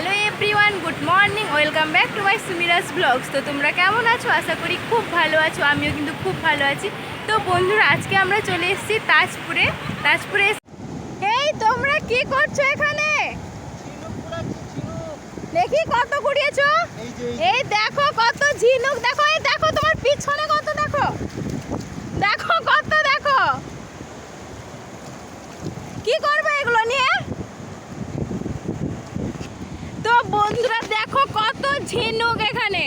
Hello everyone good morning welcome back to my Sumiraj blogs. তো তোমরা কেমন আছো? আশা করি খুব ভালো আছো আমিও কিন্তু খুব ভালো আছি। তো বন্ধুরা আজকে আমরা চলে এসেছি তাজপুরে। তাজপুরে এই তোমরা কি করছ এখানে? দেখি কত কুড়িয়েছো? এই এই দেখো কত ঝিনুক। দেখো এই দেখো তোমার পিছনে কত দেখো দেখো কত দেখো কি করবে এগুলো নিয়ে তো বন্ধুরা দেখো কত ঝিনুক এখানে।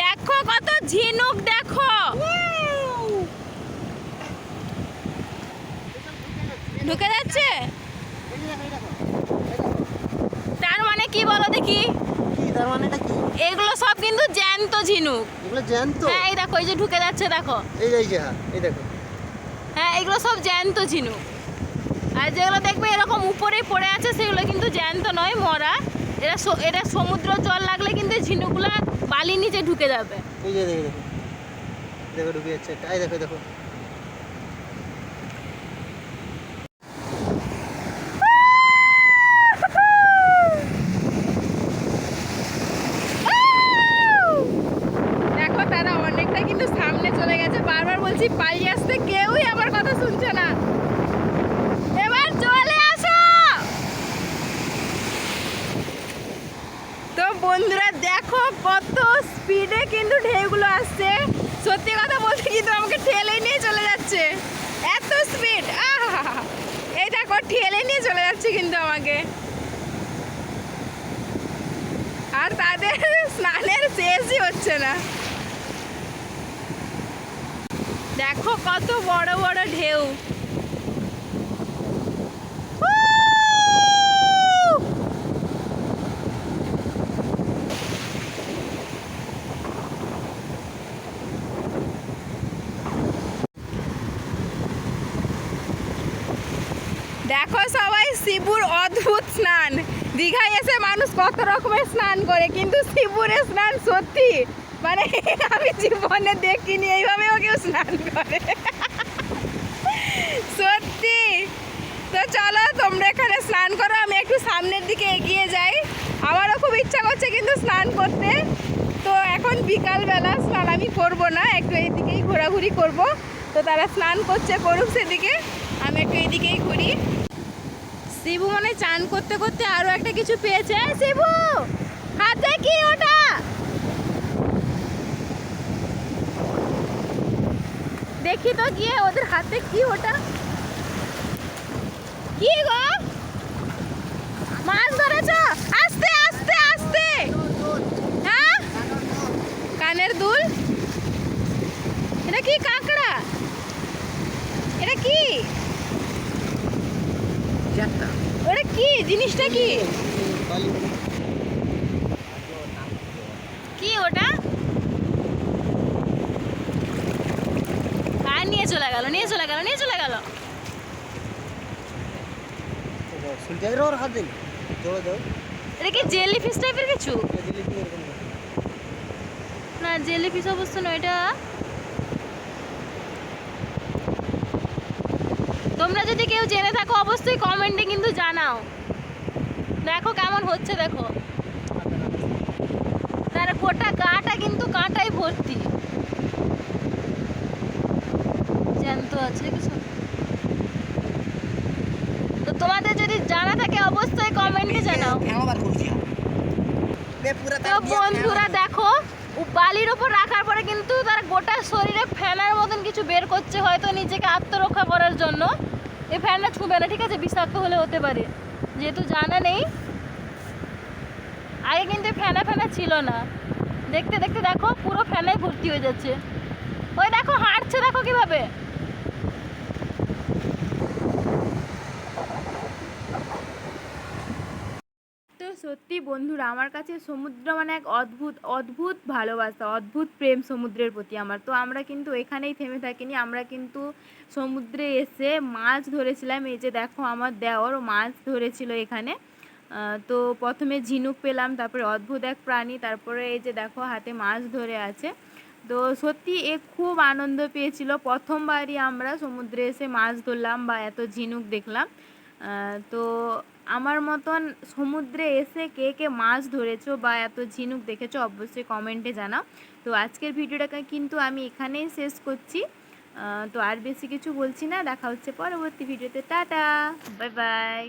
দেখো কত ঝিনুক দেখো। ঢুকে যাচ্ছে। তার মানে কি বলো দেখি? এগুলো সব কিন্তু জ্যান্ত ঝিনুক। এগুলো জ্যান্ত? হ্যাঁ এই দেখো এই যে ঢুকে যাচ্ছে দেখো। এই হ্যাঁ এই দেখো। এগুলো সব জ্যান্ত ঝিনুক। আর যেগুলো দেখবে এরকম উপরেই পড়ে আছে, সেগুলো কিন্তু জ্যান্ত নয়, মরা। এরা এটা সমুদ্র জল লাগলে কিন্তু ঝিনুকগুলো বালির নিচে ঢুকে যাবে। দেখো ঢুকে যাচ্ছে। দেখো দেখো তারা অনেকটা কিন্তু সামনে চলে গেছে বারবার বলছি পালিয়ে আসতে কেউই আমার কথা শুনছে না এবার চলে আসো তো বন্ধুরা দেখো কত স্পিডে কিন্তু ঢেউগুলো আসছে। সত্যি কথা বলতে কিন্তু আমাকে ঠেলে নিয়ে চলে যাচ্ছে। এত স্পিড এই দেখো, ঠেলে নিয়ে চলে যাচ্ছে কিন্তু আমাকে। আর তাদের স্নানের শেষই হচ্ছে না। দেখো কত বড় বড় ঢেউ। দেখো সবাই শিবুর অদ্ভুত স্নান। দীঘায় এসে মানুষ কত রকমের স্নান করে, কিন্তু শিবুরের স্নান সত্যি? মানে আমি জীবনে দেখিনি এইভাবেও কেউ স্নান করে। সত্যি? তো চলো, তোমরা এখানে স্নান করো, আমি একটু সামনের দিকে এগিয়ে যাই। আমারও খুব ইচ্ছা করছে কিন্তু স্নান করতে। তো এখন বিকালবেলা স্নান আমি করব না, একটু এইদিকেই ঘোরাঘুরি করব। তো তারা স্নান করছে করুক সেদিকে, আমি একটু এইদিকেই ঘুরি। শিবু মানে চান করতে করতে আরও একটা কিছু পেয়েছে। শিবু, হাতে কি ওটা? দেখি তো গিয়ে ওদের হাতে কি ওটা। কি গো? মাছ ধরেছ? আস্তে আস্তে আস্তে। হ্যাঁ? কানের দুল? এটা কি কাঁকড়া? এটা কি? ওটা কি? জিনিসটা কি? কি ওটা? আর নিয়ে চলে গেল নিয়ে চলে গেল নিয়ে চলে গেল। এটা কি জেলি টাইপের কিছু? না। না জেলি ফিশ অবশ্য নয় এটা তোমরা যদি কেউ জেনে থাকো অবশ্যই কমেন্টে কিন্তু জানাও দেখো কেমন হচ্ছে দেখো তার গোটা গাটা কিন্তু কাঁটাই ভর্তি জ্যান্ত আছে কিছু তো তোমাদের যদি জানা থাকে অবশ্যই কমেন্টে জানাও তো বন্ধুরা দেখো বালির ওপর রাখার পরে কিন্তু তার গোটা শরীরে ফ্যানের মতন কিছু বের করছে, হয়তো নিজেকে আত্মরক্ষা করার জন্য। এই ফ্যানটা ছুঁবে না, ঠিক আছে? বিষাক্ত হলে হতে পারে। যেহেতু জানা নেই, আগে কিন্তু ফ্যানা ফ্যানা ছিল না। দেখতে দেখতে দেখো, পুরো ফ্যানে ভর্তি হয়ে যাচ্ছে। ওই দেখো, হাঁটছে দেখো কীভাবে তো সত্যি বন্ধুরা, আমার কাছে সমুদ্র মানে এক অদ্ভুত অদ্ভুত ভালোবাসা, অদ্ভুত প্রেম সমুদ্রের প্রতি আমার। তো আমরা কিন্তু এখানেই থেমে থাকিনি, আমরা কিন্তু সমুদ্রে এসে মাছ ধরেছিলাম। এই যে দেখো আমার দেওর মাছ ধরেছিল এখানে। তো প্রথমে ঝিনুক পেলাম, তারপরে অদ্ভুত এক প্রাণী, তারপরে এই যে দেখো হাতে মাছ ধরে আছে। তো সত্যি এ খুব আনন্দ পেয়েছিল। প্রথমবারই আমরা সমুদ্রে এসে মাছ ধরলাম বা এত ঝিনুক দেখলাম। তো আমার মতন সমুদ্রে এসে কে কে মাছ ধরেছো বা এত ঝিনুক দেখেছ অবশ্যই কমেন্টে জানাও। তো আজকের ভিডিওটাকে কিন্তু আমি এখানেই শেষ করছি। তো আর বেশি কিছু বলছি না, দেখা হচ্ছে পরবর্তী ভিডিওতে। Ta-ta, bye bye.